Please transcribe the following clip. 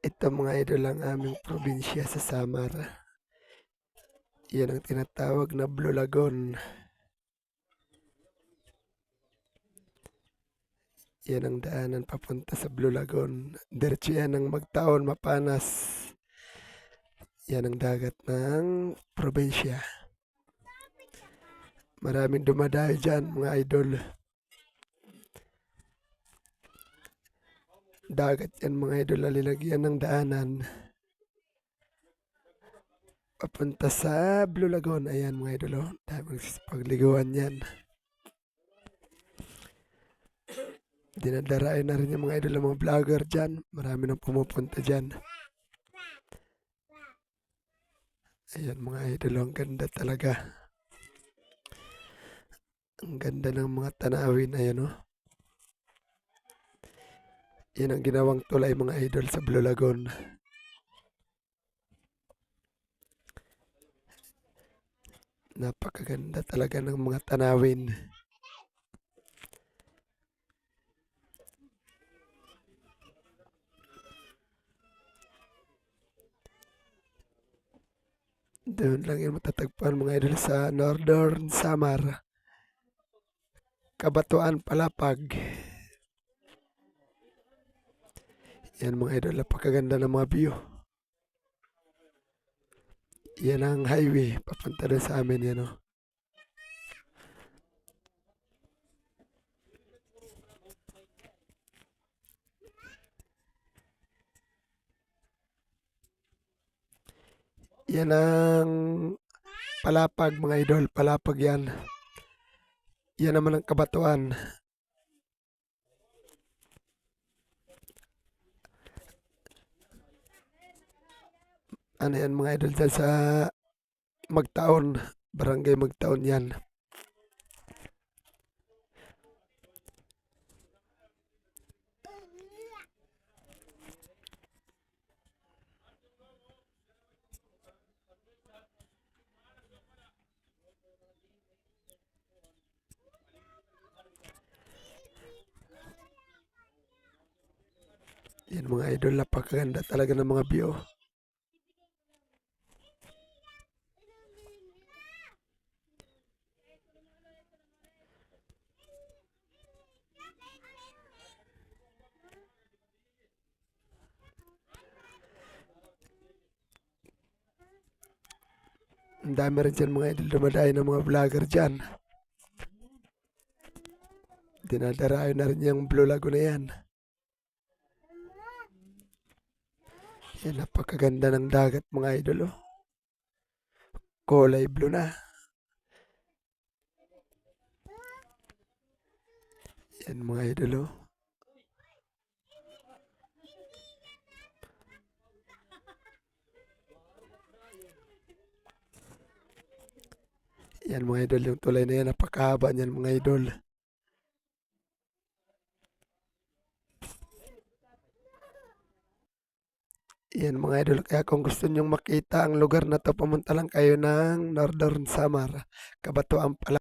Ito mga idol ang aming probinsya sa Samar. Yan ang tinatawag na Blue Lagoon. Yan ang daanan papunta sa Blue Lagoon. Diretso yan ang magtaon, mapanas. Yan ang dagat ng probinsya. Maraming dumadayo dyan mga idol. Dagat yan mga idol, lalilagyan ng daanan. Papunta sa Blue Lagoon. Ayan mga idol, oh. dami pagliguan yan. Dinadarayo na rin yung mga idol, mga vlogger dyan. Marami nang pumupunta dyan. Ayan mga idol, oh. ang ganda talaga. Ang ganda ng mga tanawin. Ayan oh. Yan ang ginawang tulay mga idol sa Blue Lagoon. Napakaganda talaga ng mga tanawin. Doon lang yung matatagpuan mga idol sa Northern Samar. Kabatuan Palapag. Yan mga idol, napakaganda ng mga view. Yan ang highway, papunta doon sa amin yan oh. Yan ang palapag mga idol, palapag yan. Yan naman ang kabatuan. Ano yan mga idol dyan sa Magtaon, barangay Magtaon yan. Yan mga idol, napakaganda talaga ng mga view. Ang dami rin dyan mga idol dumadayo ng mga vlogger dyan. Dinadarayo na rin yung Blue Lagoon na yan. Yan, napakaganda ng dagat mga idol oh. Kulay blue na. Yan mga idol oh. Yan mga idol, yung tulay na yan, napakahaba niyan mga idol. Yan mga idol, kaya kung gusto nyong makita ang lugar na to, pumunta lang kayo ng Northern Samar, Kabatuan pala.